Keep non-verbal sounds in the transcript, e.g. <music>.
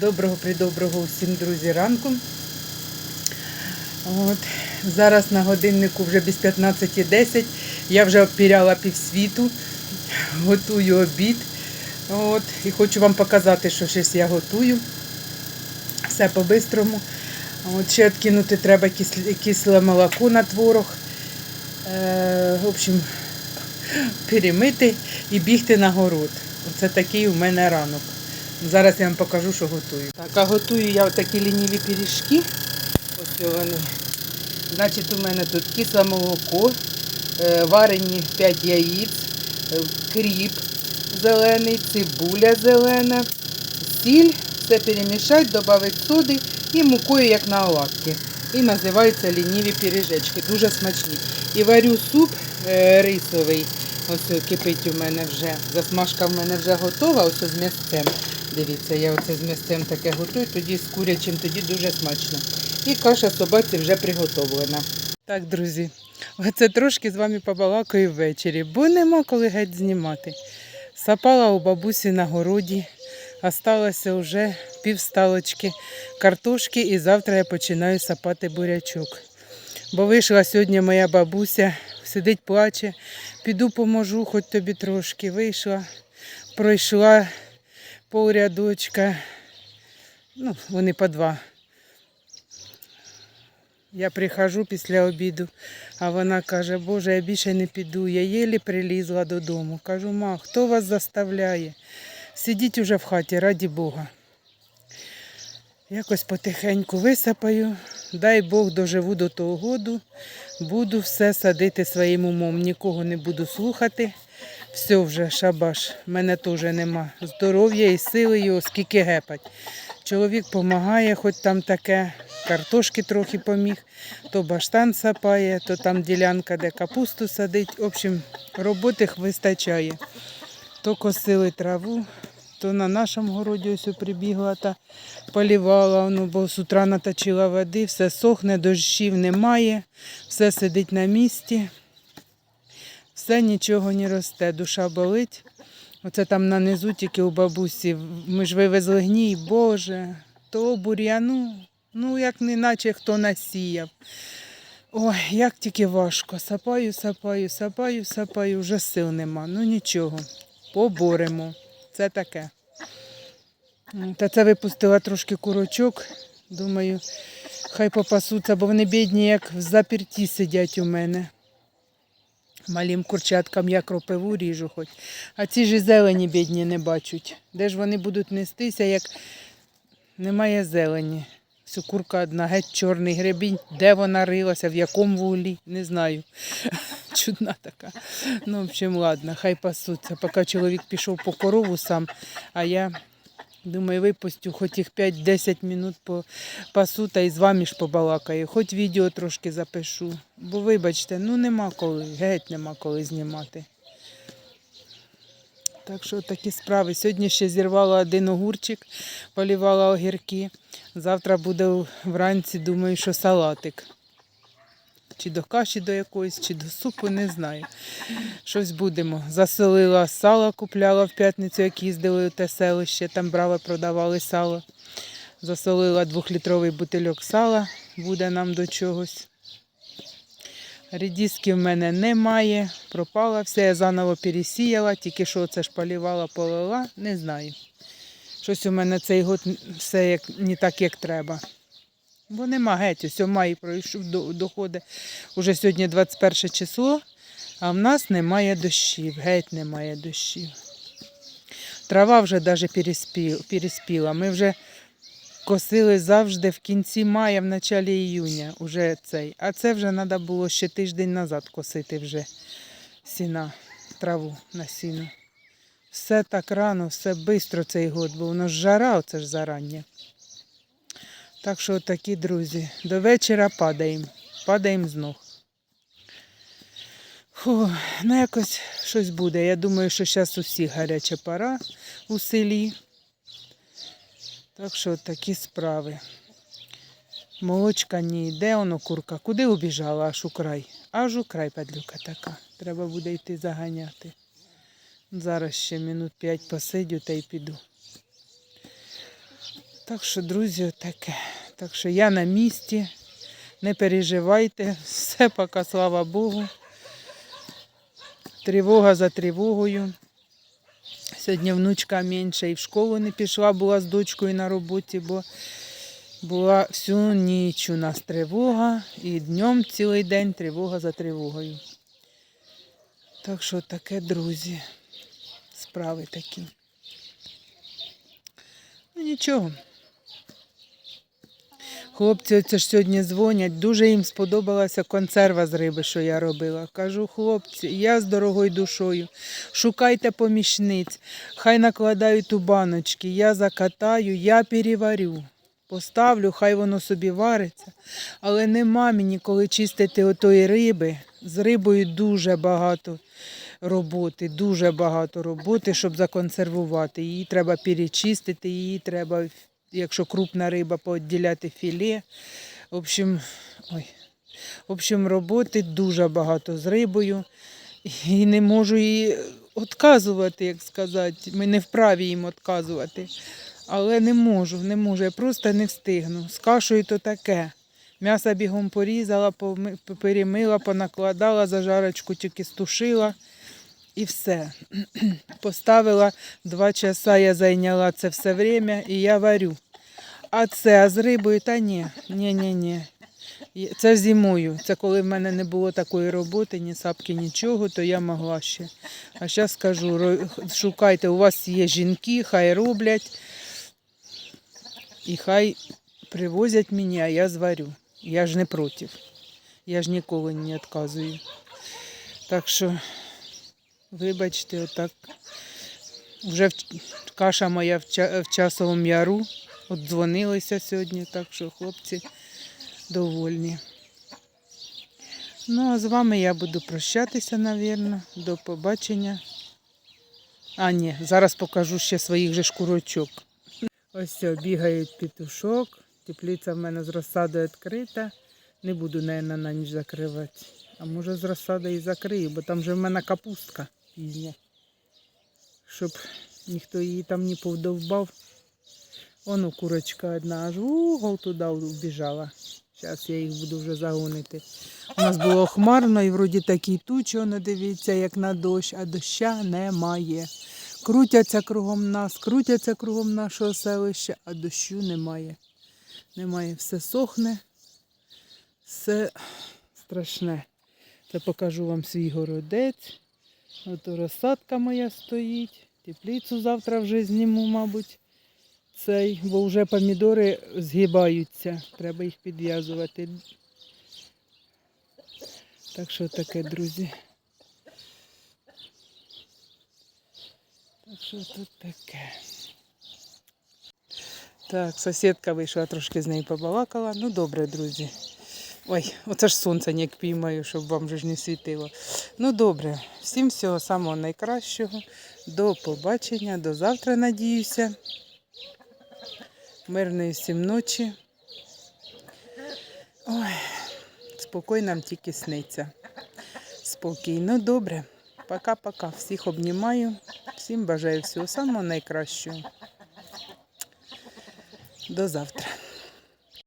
Доброго придоброго усім друзі ранку. От. Зараз на годиннику вже без 15.10. Я вже обпіряла півсвіту, готую обід. От. І хочу вам показати, що щось я готую. Все по-бистрому. Ще відкинути треба кисле молоко на творог. Е, в общем, перемити і бігти на город. Оце такий у мене ранок. Зараз я вам покажу, що готую. Так, а готую я такі лініві пиріжки. Ось вони. Значить, у мене тут кисле молоко, е, варені 5 яєць, е, кріп зелений, цибуля зелена, сіль, все перемішати, додати соди і мукою, як на оладки. І називаються лініві пиріжечки. Дуже смачні. І варю суп е, рисовий. Ось кипить у мене вже. Засмажка в мене вже готова, ось з м'ясцем. Дивіться, я оце з м'ясцем таке готую, тоді з курячим, тоді дуже смачно. І каша собаці вже приготовлена. Так, друзі, оце трошки з вами побалакаю ввечері, бо нема коли геть знімати. Сапала у бабусі на городі, осталося вже півсталочки картошки, і завтра я починаю сапати бурячок. Бо вийшла сьогодні моя бабуся, сидить, плаче, піду поможу, хоч тобі трошки. Вийшла, пройшла полрядочка, ну, вони по два. Я прихожу після обіду, а вона каже, Боже, я більше не піду. Я єлі прилізла додому. Кажу, ма, хто вас заставляє? Сидіть уже в хаті, раді Бога. Якось потихеньку висапаю. Дай Бог доживу до того году. Буду все садити своїм умом. Нікого не буду слухати. Все вже, шабаш. Мене теж нема. Здоров'я і сили його, скільки гепать. Чоловік допомагає, хоч там таке, картошки трохи поміг, то баштан сапає, то там ділянка, де капусту садить. В общем, роботи вистачає. То косили траву, то на нашому городі ось прибігла та полівала, ну, бо з утра наточила води, все сохне, дощів немає, все сидить на місці, все нічого не росте, душа болить. Оце там на низу тільки у бабусі. Ми ж вивезли гній, Боже, то бур'яну, ну як не наче хто насіяв. Ой, як тільки важко. Сапаю, сапаю, сапаю, сапаю, вже сил нема. Ну нічого, поборемо. Це таке. Та це випустила трошки курочок. Думаю, хай попасуться, бо вони бідні, як в заперті сидять у мене. Малим курчаткам я кропиву ріжу хоч. А ці ж зелені бідні не бачать. Де ж вони будуть нестися, як немає зелені. Все курка одна, геть чорний гребінь. Де вона рилася, в якому вуглі, не знаю. <laughs> Чудна така. Ну, в общем, ладно, хай пасуться. Поки чоловік пішов по корову сам, а я думаю, випустю хоч їх 5-10 минут по пасу та й з вами ж побалакаю. Хоч відео трошки запишу. Бо вибачте, ну нема коли, геть нема коли знімати. Так що такі справи. Сьогодні ще зірвала один огурчик, полівала огірки. Завтра буде вранці, думаю, що салатик. Чи до каші до якоїсь, чи до супу, не знаю. Щось будемо. Заселила сало, купляла в п'ятницю, як їздили у те селище, там брали, продавали сало. Засолила двохлітровий бутильок сала, буде нам до чогось. Редіски в мене немає, пропала все, я заново пересіяла, тільки що це ж полівала, полила, не знаю. Щось у мене цей год все як, не так, як треба. Бо нема геть, ось май пройшов, до- доходить. Уже сьогодні 21 число, а в нас немає дощів, геть немає дощів. Трава вже навіть переспіла. Ми вже косили завжди в кінці мая, в началі іюня. Уже цей. А це вже треба було ще тиждень назад косити вже сіна, траву на сіно. Все так рано, все швидко цей год, бо воно ж жара, оце ж зарання. Так що такі друзі. До вечора падаємо. Падаємо з ног. Фу, ну якось щось буде. Я думаю, що зараз усіх гаряча пора у селі. Так що такі справи. Молочка не йде, воно курка. Куди убіжала? Аж у край. Аж у край падлюка така. Треба буде йти заганяти. Зараз ще минут п'ять посидю та й піду. Так що, друзі, таке. Так що я на місці. Не переживайте, все поки, слава Богу. Тривога за тривогою. Сьогодні внучка менше і в школу не пішла, була з дочкою на роботі, бо була всю ніч у нас тривога і днем цілий день тривога за тривогою. Так що таке, друзі, справи такі. Ну нічого. Хлопці оце ж сьогодні дзвонять. Дуже їм сподобалася консерва з риби, що я робила. Кажу, хлопці, я з дорогою душою. Шукайте помічниць, хай накладають у баночки, я закатаю, я переварю. Поставлю, хай воно собі вариться. Але нема мені коли чистити отої риби. З рибою дуже багато роботи, дуже багато роботи, щоб законсервувати. Її треба перечистити, її треба, якщо крупна риба, поодділяти філе. В общем, ой. В общем, роботи дуже багато з рибою. І не можу її відказувати, як сказати. Ми не вправі їм відказувати. Але не можу, не можу. Я просто не встигну. З кашею то таке. М'ясо бігом порізала, перемила, понакладала, зажарочку тільки стушила і все. <clears throat> Поставила два часа, я зайняла це все время і я варю. А це а з рибою, та ні, ні, ні, ні. Це зимою. Це коли в мене не було такої роботи, ні сапки, нічого, то я могла ще. А зараз скажу, шукайте, у вас є жінки, хай роблять. І хай привозять мені, а я зварю. Я ж не проти. Я ж ніколи не відказую. Так що, вибачте, отак. Вже каша моя в, ча- в часовому яру. От дзвонилися сьогодні, так що хлопці довольні. Ну, а з вами я буду прощатися, навірно. До побачення. А, ні, зараз покажу ще своїх же шкурочок. Ось все, бігають петушок. Теплиця в мене з розсадою відкрита. Не буду, наверное, на ніч закривати. А може з розсадою і закрию, бо там же в мене капустка пізня. Щоб ніхто її там не повдовбав. Воно курочка одна аж угол туди вбіжала. Зараз я їх буду вже загонити. У нас було хмарно і вроді такі тучі, воно дивіться, як на дощ, а доща немає. Крутяться кругом нас, крутяться кругом нашого селища, а дощу немає. Немає, все сохне, все страшне. Це покажу вам свій городець. Ото розсадка моя стоїть. Теплицю завтра вже зніму, мабуть. Цей, бо вже помідори згибаються. Треба їх підв'язувати. Так що таке, друзі. Так що тут таке. Так, сусідка вийшла, трошки з нею побалакала. Ну добре, друзі. Ой, оце ж сонце ніяк піймаю, щоб вам же ж не світило. Ну добре, всім всього самого найкращого. До побачення, до завтра, надіюся. Мирної всім ночі. Ой, спокій нам тільки сниться. Спокійно, добре. Пока-пока. Всіх обнімаю. Всім бажаю всього самого найкращого. До завтра.